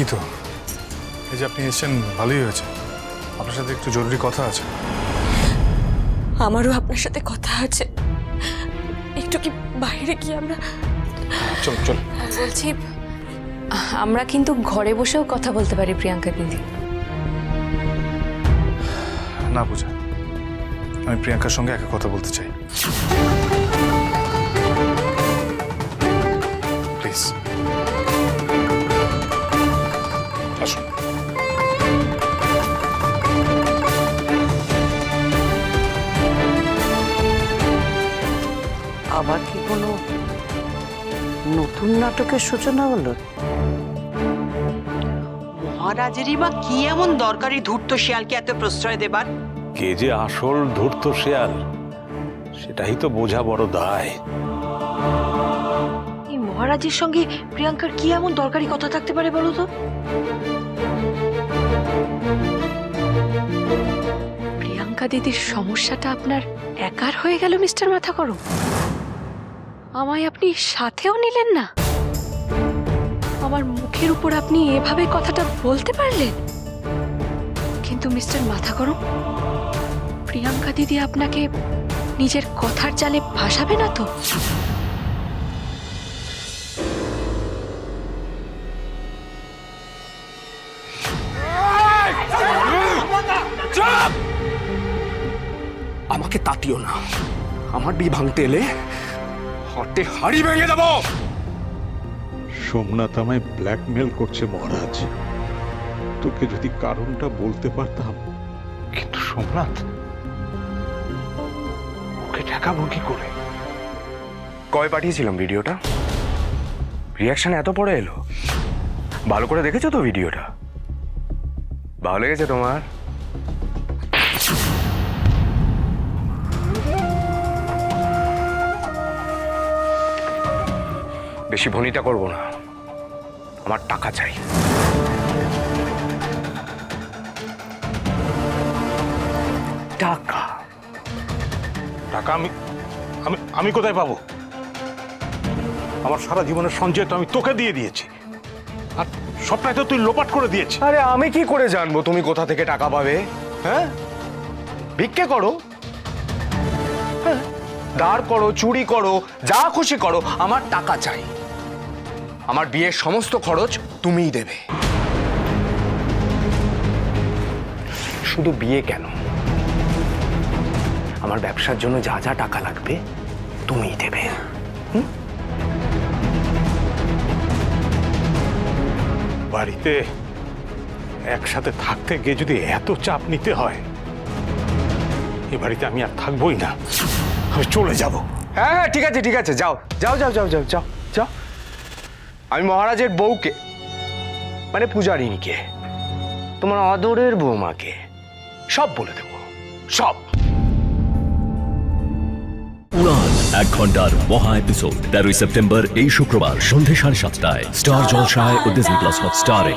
এই তো। এই যে আপনি এসেছেন ভালোই হয়েছে। আপনার সাথে একটু জরুরি কথা আছে। আমারও আপনার সাথে কথা আছে। একটু কি বাইরে কি আমরা চল চল। বলছি আমরা কিন্তু ঘরে বসেও কথা বলতে পারি প্রিয়াঙ্কা দিদি। না পূজা। আমি প্রিয়াঙ্কার সঙ্গে একা কথা বলতে চাই। প্লিজ। আবার কি কোনো নতুন নাটকের সূচনা হলো? মহারাজেরই বা কি এমন দরকারি ধূর্ত শিয়ালকে এত প্রশ্রয় দেবার? কে যে আসল ধূর্ত শেয়াল সেটাই তো বোঝা বড় দায়। এই মহারাজের সঙ্গে প্রিয়াঙ্কার কি এমন দরকারি কথা থাকতে পারে বলো তো? প্রিয়াঙ্কা দিদির সমস্যাটা আপনার একার হয়ে গেল মিস্টার মাথা করো আমায় আপনি সাথেও নিলেন না। আমার মুখের উপর আপনি এভাবে কথাটা বলতে পারলেন? কিন্তু মিস্টার মাথা গরম প্রিয়াঙ্কা দিদি আপনাকে নিজের কথার জালে ভাসাবে না তো? আমাকে তাতিও না। আমার বিয়ে ভাঙতে এলে হটে হাড়ি ভেঙে দেবো। সোমনাথ আমায় ব্ল্যাকমেল করছে মহারাজ। তোকে যদি কারণটা বলতে পারতাম। কিন্তু সোমনাথ ওকে ঠেকাবো কি করে? কবে পাঠিয়েছিলাম ভিডিওটা? রিয়াকশন এত পরে এলো। ভালো করে দেখেছ তো ভিডিওটা? ভালো লেগেছে তোমার? বেশি ভনিতা করব না। আমার টাকা চাই। টাকা? টাকা আমি আমি আমি কোথায় পাবো? আমার সারা জীবনের সঞ্চয় তো আমি তোকে দিয়ে দিয়েছি। আর সবটাই তো তুই লোপাট করে দিয়েছি আরে আমি কি করে জানব তুমি কোথা থেকে টাকা পাবে? হ্যাঁ? ভিক্ষে করো। হ্যাঁ, দাঁড় করো চুরি করো যা খুশি করো আমার টাকা চাই। আমার বিয়ের সমস্ত খরচ তুমিই দেবে। শুধু বিয়ে কেন? আমার ব্যবসার জন্য যা যা টাকা লাগবে তুমিই দেবে। বাড়িতে একসাথে থাকতে গিয়ে যদি এত চাপ নিতে হয় এ বাড়িতে আমি আর থাকবোই না। আমি চলে যাব। হ্যাঁ হ্যাঁ ঠিক আছে ঠিক আছে যাও যাও যাও যাও যাও যাও যাও। আমি মহারাজের বউকে মানে পূজারিনীকে তোমার আদরের বৌমাকে সব বলে দেব, সব। উড়ান, এক ঘণ্টার মহা এপিসোড তেরোই সেপ্টেম্বর, এই শুক্রবার সন্ধে সাড়ে সাতটায়, স্টার জলসায় ও ডিজনি প্লাস হটস্টারে